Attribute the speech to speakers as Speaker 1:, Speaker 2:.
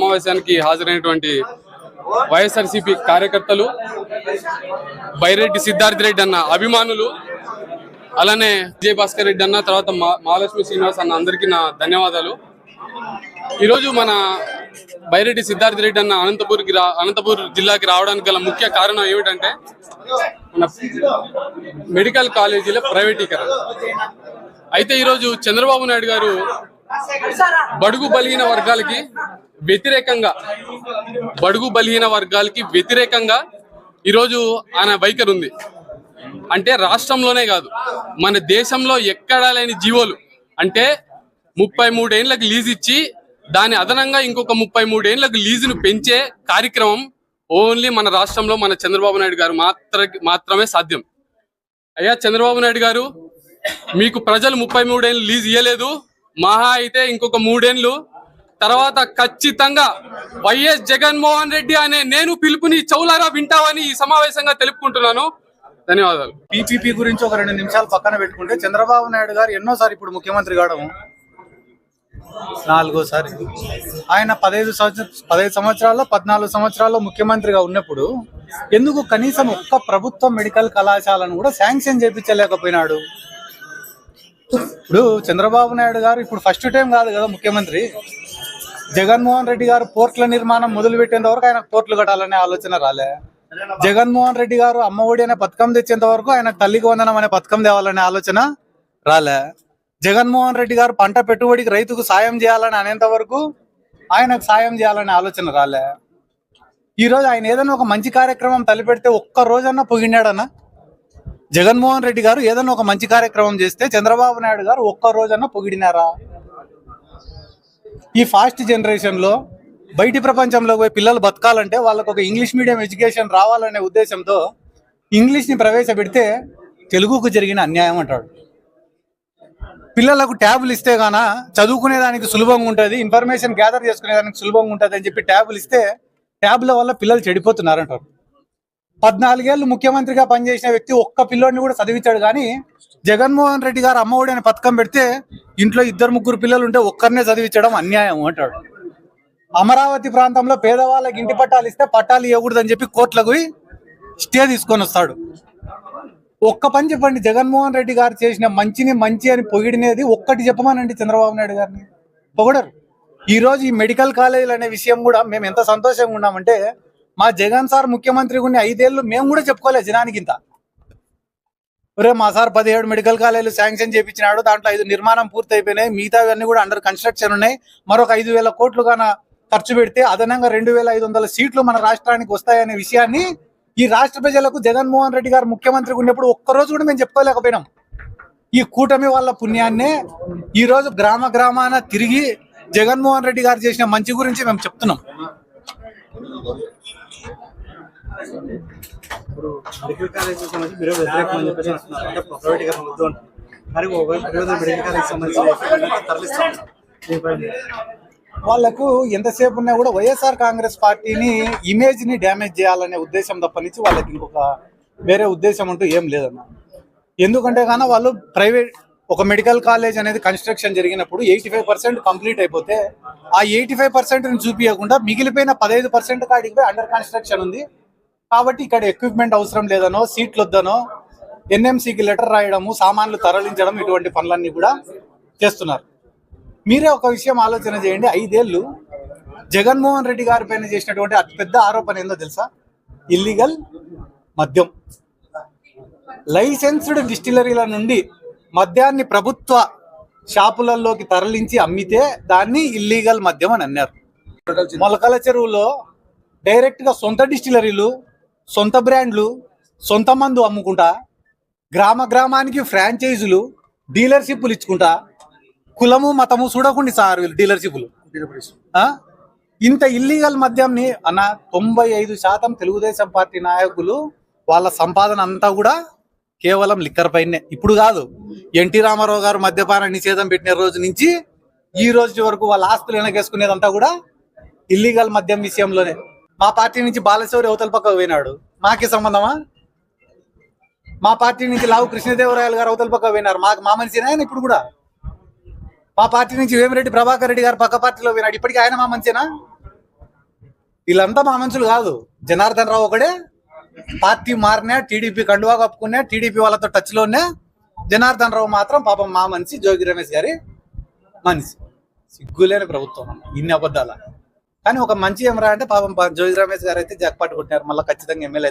Speaker 1: సమావేశానికి హాజరైనటువంటి వైఎస్ఆర్సీపీ కార్యకర్తలు బైరెడ్డి సిద్ధార్థి రెడ్డి అన్న అభిమానులు అలానే విజయ్ భాస్కర్ రెడ్డి అన్న తర్వాత మహాలక్ష్మి శ్రీనివాస్ అన్న అందరికీ నా ధన్యవాదాలు. ఈరోజు మన బైరెడ్డి సిద్ధార్థి రెడ్డి అన్న అనంతపూర్కి రా అనంతపూర్ జిల్లాకి రావడానికి గల ముఖ్య కారణం ఏమిటంటే మన మెడికల్ కాలేజీల ప్రైవేటీకరణ. అయితే ఈరోజు చంద్రబాబు నాయుడు గారు బడుగు బలిగిన వర్గాలకి వ్యతిరేకంగా బడుగు బలహీన వర్గాలకి వ్యతిరేకంగా ఈరోజు ఆయన వైఖరి ఉంది. అంటే రాష్ట్రంలోనే కాదు మన దేశంలో ఎక్కడా లేని జీవోలు. అంటే ముప్పై మూడేళ్ళకు లీజ్ ఇచ్చి దాని అదనంగా ఇంకొక ముప్పై మూడేళ్ళకు లీజును పెంచే కార్యక్రమం ఓన్లీ మన రాష్ట్రంలో మన చంద్రబాబు నాయుడు గారు మాత్ర మాత్రమే సాధ్యం. అయ్యా చంద్రబాబు నాయుడు గారు మీకు ప్రజలు ముప్పై మూడేళ్ళు లీజ్ ఇవ్వలేదు మహా అయితే ఇంకొక మూడేళ్ళు తర్వాత ఖచ్చితంగా వైఎస్ జగన్మోహన్ రెడ్డి అనే నేను పిలుపుని చౌలారా వింటావని ఈ సమావేశంగా తెలుపుకుంటున్నాను. ధన్యవాదాలు.
Speaker 2: పీపీపీ గురించి ఒక రెండు నిమిషాలు పక్కన పెట్టుకుంటే చంద్రబాబు నాయుడు గారు ఎన్నోసారి ఇప్పుడు ముఖ్యమంత్రి కావడం? నాలుగోసారి. ఆయన పదహైదు సంవత్సర పదహైదు సంవత్సరాల్లో పద్నాలుగు సంవత్సరాల్లో ముఖ్యమంత్రిగా ఉన్నప్పుడు ఎందుకు కనీసం ఒక్క ప్రభుత్వ మెడికల్ కళాశాలను కూడా శాంక్షన్ చేపించలేకపోయినాడు? ఇప్పుడు చంద్రబాబు నాయుడు గారు ఇప్పుడు ఫస్ట్ టైం కాదు కదా ముఖ్యమంత్రి. జగన్మోహన్ రెడ్డి గారు పోర్ట్ల నిర్మాణం మొదలు పెట్టేంత వరకు ఆయన పోర్ట్లు కట్టాలనే ఆలోచన రాలే. జగన్మోహన్ రెడ్డి గారు అమ్మ ఒడి అనే పథకం తెచ్చేంత వరకు ఆయన తల్లికి వందనం అనే పథకం తేవాలనే ఆలోచన రాలే. జగన్మోహన్ రెడ్డి గారు పంట పెట్టుబడికి రైతుకు సాయం చేయాలని అనేంత వరకు ఆయనకు సాయం చేయాలనే ఆలోచన రాలే. ఈ రోజు ఆయన ఏదైనా ఒక మంచి కార్యక్రమం తలపెడితే ఒక్క రోజన్నా పొగిడినాడన్నా జగన్మోహన్ రెడ్డి గారు ఏదైనా ఒక మంచి కార్యక్రమం చేస్తే చంద్రబాబు నాయుడు గారు ఒక్క రోజన్నా పొగిడినారా? ఈ ఫాస్ట్ జనరేషన్లో బయటి ప్రపంచంలో పోయి పిల్లలు బతకాలంటే వాళ్ళకు ఒక ఇంగ్లీష్ మీడియం ఎడ్యుకేషన్ రావాలనే ఉద్దేశంతో ఇంగ్లీష్ని ప్రవేశపెడితే తెలుగుకు జరిగిన అన్యాయం అంటాడు. పిల్లలకు ట్యాబులు ఇస్తే గాన చదువుకునేదానికి సులభంగా ఉంటుంది ఇన్ఫర్మేషన్ గ్యాదర్ చేసుకునేదానికి సులభంగా ఉంటుంది అని చెప్పి ట్యాబులు ఇస్తే ట్యాబ్ల వల్ల పిల్లలు చెడిపోతున్నారంటారు పద్నాలుగేళ్ళు ముఖ్యమంత్రిగా పనిచేసిన వ్యక్తి ఒక్క పిల్లోడిని కూడా చదివించాడు. కానీ జగన్మోహన్ రెడ్డి గారు అమ్మఒడి అనే పథకం పెడితే ఇంట్లో ఇద్దరు ముగ్గురు పిల్లలు ఉంటే ఒక్కరినే చదివించడం అన్యాయం అంటాడు. అమరావతి ప్రాంతంలో పేదవాళ్ళకి ఇంటి పట్టాలు ఇస్తే పట్టాలు ఇవ్వకూడదని చెప్పి కోర్టులకు పోయి స్టే తీసుకొని వస్తాడు. ఒక్క పని చెప్పండి జగన్మోహన్ రెడ్డి గారు చేసిన మంచిని మంచి అని పొగిడినేది ఒక్కటి చెప్పమానండి చంద్రబాబు నాయుడు గారిని. పొగడరు. ఈరోజు ఈ మెడికల్ కాలేజీలు అనే విషయం కూడా మేము ఎంత సంతోషంగా ఉన్నామంటే మా జగన్ సార్ ముఖ్యమంత్రి ఉన్న ఐదేళ్ళు మేము కూడా చెప్పుకోలేదు జనానికి ఇంత. ఒరే మా సార్ పదిహేడు మెడికల్ కాలేజీలు శాంక్షన్ చేయించినాడు దాంట్లో ఐదు నిర్మాణం పూర్తి అయిపోయినాయి మిగతావన్నీ కూడా అండర్ కన్స్ట్రక్షన్ ఉన్నాయి. మరొక ఐదు వేల కోట్లు గాన ఖర్చు పెడితే అదనంగా రెండు వేల ఐదు వందల సీట్లు మన రాష్ట్రానికి వస్తాయనే విషయాన్ని ఈ రాష్ట్ర ప్రజలకు జగన్మోహన్ రెడ్డి గారు ముఖ్యమంత్రి ఉన్నప్పుడు ఒక్కరోజు కూడా మేము చెప్పుకోలేకపోయినాం. ఈ కూటమి వాళ్ళ పుణ్యాన్నే ఈ రోజు గ్రామ గ్రామాన తిరిగి జగన్మోహన్ రెడ్డి గారు చేసిన మంచి గురించి మేము చెప్తున్నాం.
Speaker 3: ఇప్పుడు మెడికల్ కాలేజ్ సంబంధించి మీరు వ్యతిరేకం అని చెప్పేసి అంటున్నారు. అంటే ప్రైవేటీకరణ వద్దు మరి ఒకవేళ మెడికల్ కాలేజ్ సంబంధించి
Speaker 2: వాళ్ళకు ఎంతసేపు ఉన్నా కూడా వైఎస్ఆర్ కాంగ్రెస్ పార్టీని ఇమేజ్ని డ్యామేజ్ చేయాలనే ఉద్దేశం తప్పనించి వాళ్ళకి ఇంకొక వేరే ఉద్దేశం అంటూ ఏం లేదన్న. ఎందుకంటే కానీ వాళ్ళు ప్రైవేట్ ఒక మెడికల్ కాలేజ్ అనేది కన్స్ట్రక్షన్ జరిగినప్పుడు ఎయిటీ ఫైవ్ పర్సెంట్ కంప్లీట్ అయిపోతే ఆ ఎయిటీ ఫైవ్ పర్సెంట్ చూపించకుండా మిగిలిపోయిన పదహైదు పర్సెంట్ కాడికి పోయి అండర్ కన్స్ట్రక్షన్ ఉంది. కాబట్టి ఇక్కడ ఎక్విప్మెంట్ అవసరం లేదనో సీట్లు వద్దనో ఎన్ఎంసీకి లెటర్ రాయడము సామాన్లు తరలించడం ఇటువంటి పనులన్నీ కూడా చేస్తున్నారు. మీరే ఒక విషయం ఆలోచన చేయండి. ఐదేళ్ళు జగన్మోహన్ రెడ్డి గారి పైన చేసినటువంటి అతిపెద్ద ఆరోపణ ఏందో తెలుసా? ఇల్లీగల్ మద్యం. లైసెన్స్డ్ డిస్టిలరీల నుండి మద్యాన్ని ప్రభుత్వ షాపులలోకి తరలించి అమ్మితే దాన్ని ఇల్లీగల్ మద్యం అని అన్నారు. మొలకల చెరువులో డైరెక్ట్గా సొంత డిస్టిలరీలు సొంత బ్రాండ్లు సొంత మందు అమ్ముకుంటా గ్రామ గ్రామానికి ఫ్రాంచైజీలు డీలర్షిప్లు ఇచ్చుకుంటా కులము మతము చూడకుండా సార్ వీళ్ళు డీలర్షిప్లు ఇంత ఇల్లీగల్ మద్యంని అన్న తొంభై ఐదు శాతం తెలుగుదేశం పార్టీ నాయకులు వాళ్ళ సంపాదన అంతా కూడా కేవలం లిక్కర్ పైనే. ఇప్పుడు కాదు ఎన్టీ రామారావు గారు మద్యపాన నిషేధం పెట్టిన రోజు నుంచి ఈ రోజు వరకు వాళ్ళ ఆస్తులు వెనకేసుకునేదంతా కూడా ఇల్లీగల్ మద్యం విషయంలోనే. మా పార్టీ నుంచి బాలశౌరి అవతల పక్కకు పోయినాడు. మాకే సంబంధమా? మా పార్టీ నుంచి లావు కృష్ణదేవరాయలు గారు అవతల పక్క పోయినారు. మాకు మా మనిషి ఆయన ఇప్పుడు కూడా. మా పార్టీ నుంచి వేమిరెడ్డి ప్రభాకర్ రెడ్డి గారు పక్క పార్టీలో పోయినాడు. ఇప్పటికీ ఆయన మా మంచినా వీళ్ళంతా మా మనుషులు కాదు. జనార్దన్ రావు ఒకడే. పార్టీ మారినా టీడీపీ కండువా కప్పుకున్నా టీడీపీ వాళ్ళతో టచ్లో ఉన్నా జనార్దన్ రావు మాత్రం పాపం మా మనిషి జోగి రమేష్ గారి మనిషి. సిగ్గులేని ప్రభుత్వం ఇన్ని అబద్ధాలా. కానీ ఒక మంచి ఎమరా అంటే పాపం జోజి రమేష్ గారు అయితే జాక్పాట్ కొట్టినారు. మళ్ళీ ఖచ్చితంగా ఎమ్మెల్యే